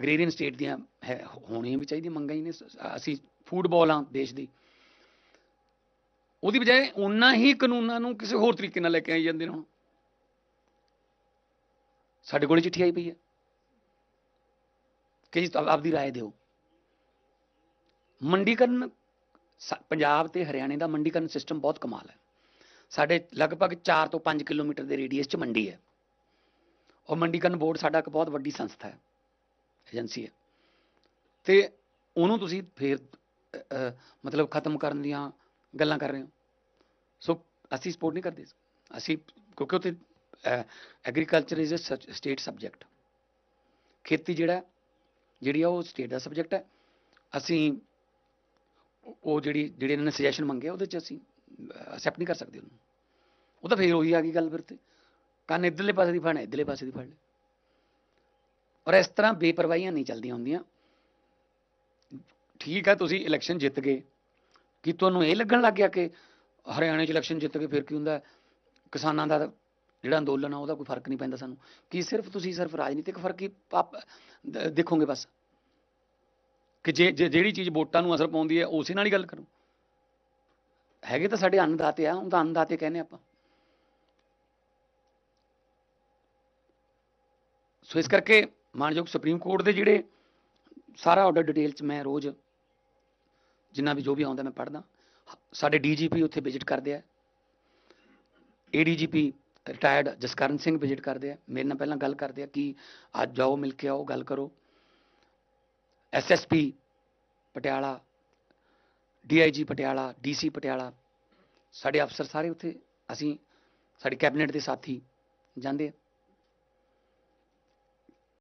ਅਗਰੇਰੀਅਨ state ਦੀਆਂ ਹੈ ਹੋਣੀਆਂ ਵੀ ਚਾਹੀਦੀਆਂ ਮੰਗਾਂ ਹੀ ਨੇ ਸ- ਅਸੀਂ ਫੂਡਬਾਲ ਆ ਦੇਸ਼ ਦੀ ਉਹਦੀ ਬਜਾਏ ਉਹਨਾਂ ਹੀ ਕਾਨੂੰਨਾਂ ਨੂੰ ਕਿਸੇ ਹੋਰ ਤਰੀਕੇ ਨਾਲ ਲੈ ਕੇ ਆਈ ਜਾਂਦੇ ਨੇ ਹੁਣ ਸਾਡੇ ਕੋਲ ਹੀ ਚਿੱਠੀ ਆਈ ਪਈ ਹੈ ਕਿ ਜੀ ਆਪ- ਆਪਦੀ رائے ਦਿਓ ਮੰਡੀਕਰਨ ਸ- ਪੰਜਾਬ ਤੇ ਹਰਿਆਣੇ ਦਾ ਮੰਡੀਕਰਨ ਸਿਸਟਮ ਬਹੁਤ ਕਮਾਲ ਹੈ ਸਾਡੇ ਲਗਭਗ 4 ਤੋਂ 5 ਕਿਲੋਮੀਟਰ ਦੇ ਰੇਡੀਅਸ 'ਚ ਮੰਡੀ ਹੈ ਔਰ ਮੰਡੀਕਰਨ ਬੋਰਡ ਸਾਡਾ ਇੱਕ ਬਹੁਤ ਵੱਡੀ ਸੰਸਥਾ ਹੈ ਏਜੰਸੀ ਹੈ। ਤੇ ਉਹਨੂੰ ਤੁਸੀਂ ਫੇਰ ਮਤਲਬ ਖਤਮ ਕਰਨ ਦੀਆਂ ਗੱਲਾਂ ਕਰ ਰਹੇ ਹੋ। ਸੋ ਅਸੀਂ ਸਪੋਰਟ ਨਹੀਂ ਕਰਦੇ ਅਸੀਂ, ਕਿਉਂਕਿ ਉੱਥੇ agriculture is a state subject ਖੇਤੀ ਜਿਹੜਾ, ਜਿਹੜੀ ਆ ਉਹ ਸਟੇਟ ਦਾ ਸਬਜੈਕਟ ਹੈ। ਅਸੀਂ ਉਹ- ਜਿਹੜੀ, ਜਿਹੜੇ ਇਹਨਾਂ ਨੇ ਸੁਜੈਸ਼ਨ ਮੰਗਿਆ ਉਹਦੇ ਚ ਅਸੀਂ ਅਸੈਪਟ ਨਹੀਂ ਕਰ ਸਕਦੇ ਉਹਨੂੰ। ਉਹ ਤਾਂ ਫੇਰ ਉਹੀ ਆ ਗਈ ਗੱਲ ਫਿਰ ਤੇ। ਕੰਨ ਇੱਧਰਲੇ ਪਾਸੇ ਦੀ ਫੜਨਾ, ਇੱਧਰਲੇ ਪਾਸੇ ਦੀ ਫੜ ਲੈ ਔਰ ਇਸ ਤਰ੍ਹਾਂ ਬੇਪਰਵਾਹੀਆਂ ਨਹੀਂ ਚੱਲਦੀਆਂ ਹੁੰਦੀਆਂ। ਠੀਕ ਹੈ, ਤੁਸੀਂ ਇਲੈਕਸ਼ਨ ਜਿੱਤ ਗਏ। ਕਿ ਤੁਹਾਨੂੰ ਇਹ ਲੱਗਣ ਲੱਗ ਗਿਆ ਕਿ ਹਰਿਆਣੇ 'ਚ ਇਲੈਕਸ਼ਨ ਜਿੱਤ ਕੇ ਫਿਰ ਕੀ ਹੁੰਦਾ? ਕਿਸਾਨਾਂ ਦਾ ਜਿਹੜਾ ਅੰਦੋਲਨ ਆ, ਉਹਦਾ ਕੋਈ ਫ਼ਰਕ ਨਹੀਂ ਪੈਂਦਾ ਸਾਨੂੰ। ਕੀ ਸਿਰਫ ਤੁਸੀਂ, ਸਿਰਫ ਰਾਜਨੀਤਿਕ ਫ਼ਰਕ ਹੀ ਪਾਪ- ਦੇਖੋਗੇ ਬਸ? ਕਿ ਜੇ ਜੇ- ਜਿਹੜੀ ਚੀਜ਼ ਵੋਟਾਂ ਨੂੰ ਅਸਰ ਪਾਉਂਦੀ ਹੈ, ਉਸੇ ਨਾਲ ਹੀ ਗੱਲ ਕਰੋ। ਹੈਗੇ ਤਾਂ ਸਾਡੇ ਅੰਨਦਾਤੇ ਆ ਉਹਦਾ ਅੰਨਦਾਤੇ ਕਹਿੰਦੇ ਆਪਾਂ। ਸੋ ਇਸ ਕਰਕੇ ਮਾਨਯੋਗ ਸੁਪਰੀਮ ਕੋਰਟ ਦੇ ਜਿਹੜੇ ਸਾਰਾ ਆਰਡਰ ਡਿਟੇਲ ਚ ਮੈਂ ਰੋਜ਼ ਜਿੰਨਾ ਵੀ ਜੋ ਵੀ ਆਉਂਦਾ ਮੈਂ ਪੜ੍ਹਦਾ। ਸਾਡੇ ਡੀਜੀਪੀ ਉੱਥੇ ਵਿਜ਼ਿਟ ਕਰਦੇ ਆ। ADGP retired Jaskaran Singh visit ਕਰਦੇ ਆ। ਮੇਰੇ ਨਾਲ ਪਹਿਲਾਂ ਗੱਲ ਕਰਦੇ ਆ ਕਿ ਅੱਜ ਜਾਓ ਮਿਲ ਕੇ ਆਓ, ਗੱਲ ਕਰੋ। SSP Patiala DIG Patiala DC Patiala, ਸਾਡੇ ਅਫਸਰ ਸਾਰੇ ਉੱਥੇ, ਅਸੀਂ, ਸਾਡੀ ਕੈਬਨਿਟ ਦੇ ਸਾਥੀ ਜਾਂਦੇ ਆ।